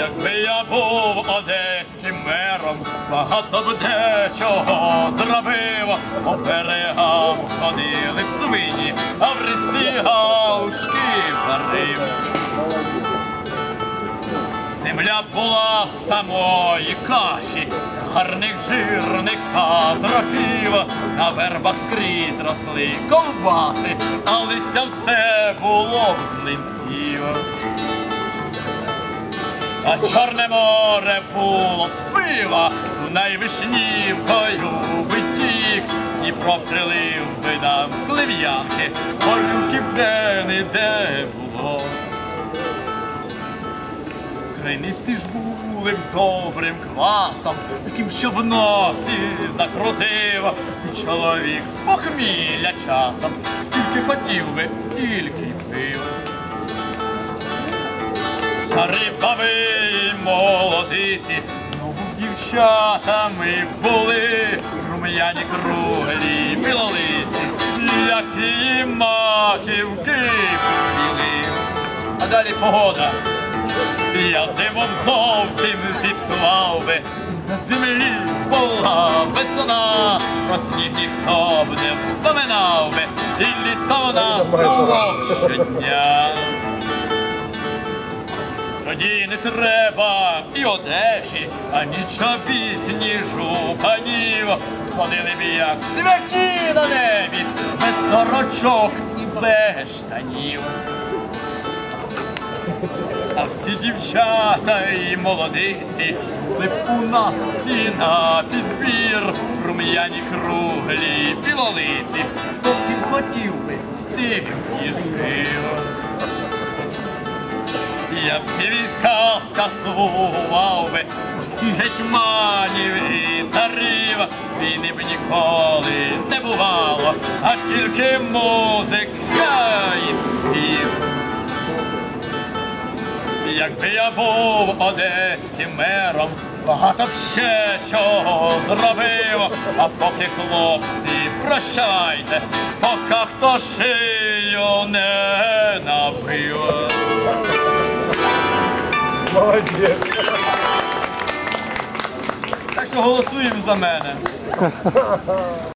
Якби я був одеським мером, багато б дечого зробив. По берегам ходили б свині, а в ріці галушки варив. Земля була в самої каші, гарних жирних патрохів, на вербах скрізь росли ковбаси, а листя все було б з млинців. А чорне море було з пива, Дунай вишнівкою витік, Дніпро прилив би нам слив'янки, горюки б де-не-де було. Криниці ж були з добрим квасом, таким, що в носі закрутив. Чоловік з похмілля часом, скільки хотів би, стільки пив. Старі баби молодиці, знову дівчатами були, рум'яні круглі білолиці, як ті маківки цвіли. А далі погода. Я зимом зовсім зіпсував би, на землі була весна, про сніг ніхто б не вспоминав би, і літо в нас було щодня. Тоді не треба і одежі, ані чобіт, ні жупанів. Ходили б як святі на небі, без сорочок і без штанів. А всі дівчата і молодиці б у нас всі на підбір, рум'яні круглі білолиці, хто з ким хотів би, з тим і жив. Я всі війська скасував би, всі гетьманів і царів, війни б ніколи не бувало, а тільки музика і спів. Якби я був одеським мером, багато б ще чого зробив. А поки хлопці, прощайте, поки хто шию не набив. Молодець. Так що голосуємо за мене.